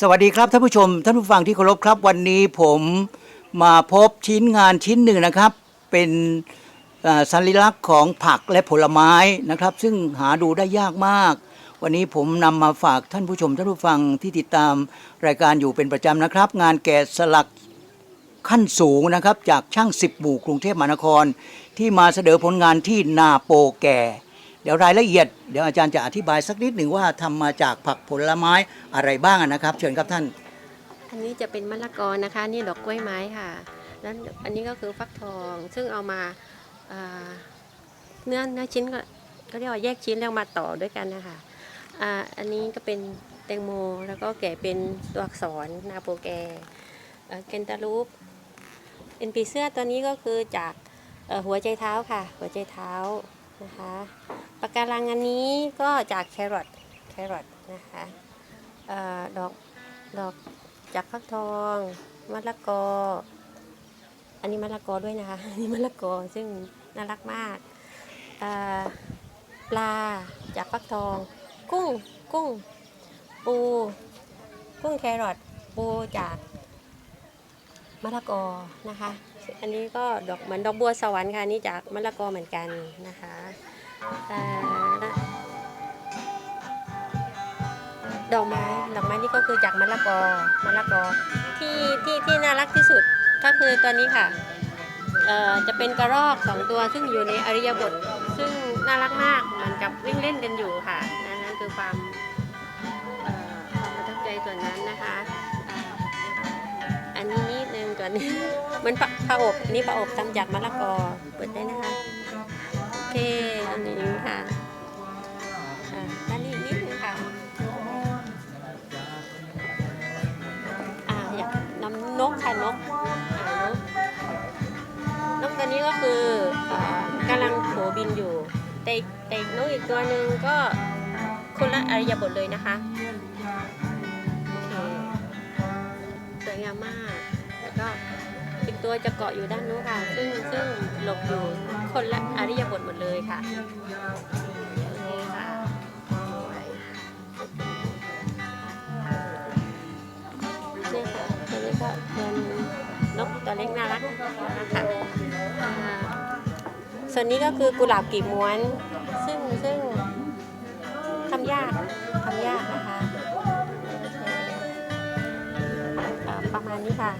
สวัสดีครับท่านผู้ชม ท่านผู้ฟังที่เคารพครับ วันนี้ผมมาพบชิ้นงานชิ้นหนึ่งนะครับ เป็นสัญลักษณ์ของผักและผลไม้นะครับ ซึ่งหาดูได้ยากมาก วันนี้ผมนำมาฝากท่านผู้ชม ท่านผู้ฟังที่ติดตามรายการอยู่เป็นประจำนะครับ งานแกะสลักขั้นสูงนะครับ จากช่างสิบหมู่กรุงเทพมหานคร ที่มาเสนอผลงานที่นาโปแก่ เดี๋ยวรายละเอียดเดี๋ยวอาจารย์จะอธิบายสักนิดหนึ่งว่าทำมาจากผักผลไม้อะไรบ้างนะครับ เชิญครับท่าน อันนี้จะเป็นมะละกอนะคะ นี่ดอกกล้วยไม้ค่ะ แล้วอันนี้ก็คือฟักทอง ซึ่งเอามาอ่าเนื้อเนื้อชิ้นก็ก็เรียกว่าแยกชิ้นแล้วมาต่อด้วยกันนะคะอ่าอันนี้ก็เป็นแตงโมแล้วก็แกะเป็นตัวอักษรนาโปแกเอ่อเกนตาลูปเป็นปีเสื้อตัวนี้ก็คือจากเอ่อหัวใจเท้าค่ะ หัวใจเท้า นะคะปากการังอันนี้ก็จากแครอทแครอทนะคะออดอกดอกจากฟักทองมะละกอ อันนี้มะละกอด้วยนะคะอันนี้มะละกอซึ่งน่ารักมากปลาจากฟักทอง กุ้งกุ้ง ปู กุ้งแครอทปูจาก มะละกอนะคะ อันนี้ก็ดอกเหมือนดอกบัวสวรรค์ค่ะนี่จากมะละกอเหมือนกันนะคะดอกไม้ดอกไม้นี่ก็คือจากมะละกอมะละกอที่ที่ที่น่ารักที่สุดก็คือตัวนี้ค่ะเอ่อจะเป็นกระรอกสองตัวซึ่งอยู่ในอริยบท ซึ่งน่ารักมากเหมือนกับวิ่งเล่นกันอยู่ค่ะนั่นคือความ ตัวนี้เหมือนปลาปลาอบอันนี้ปลาอบทำจากมะละกอเปิดได้นะคะโอเคอันนี้ค่ะอ่าด้านนี้นิดนึงค่ะอ่าอยากนำนกค่ะนกนกตัวนี้ก็คืออกำลังโผบินอยู่ แต่แต่นกอีกตัวหนึ่งก็คนละอริยบทเลยนะคะ โอเค สวยงามมาก ก็อีกตัวจะเกาะอยู่ด้านนู้นค่ะ ซึ่งซึ่งหลบอยู่คนละอริยบทหมดเลยค่ะโอเคค่ะนี่ค่ะตัวนี้ก็เป็นนกตัวเล็กน่ารักนะคะส่วนนี้ก็คือกุหลาบกลีบม้วน ซึ่งซึ่งทำยากทำยากนะคะ ประมาณนี้ค่ะ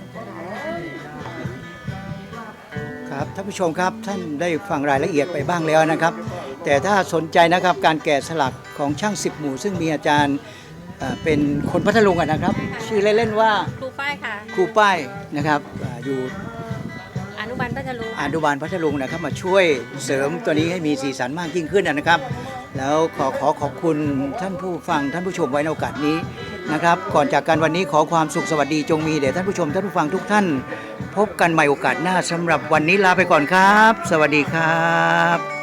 ครับท่านผู้ชมครับท่านได้ฟังรายละเอียดไปบ้างแล้วนะครับ แต่ถ้าสนใจนะครับการแกะสลักของช่างสิบหมู่ ซึ่งมีอาจารย์เอ่อเป็นคนพัทลุงอะนะครับ ชื่อเล่นๆว่าครูป้ายค่ะ ครูป้ายนะครับอ่าอยู่ อนุบาลพัทลุงอนุบาลพัทลุงนะครับมาช่วยเสริมตัวนี้ให้มีสีสันมากยิ่งขึ้นนะครับ แล้วขอขอขอบคุณท่านผู้ฟังท่านผู้ชมไว้ในโอกาสนี้ นะครับ ก่อนจากกันวันนี้ขอความสุขสวัสดีจงมีแด่ท่านผู้ชมท่านผู้ฟังทุกท่าน พบกันใหม่โอกาสหน้าสำหรับวันนี้ลาไปก่อนครับ สวัสดีครับ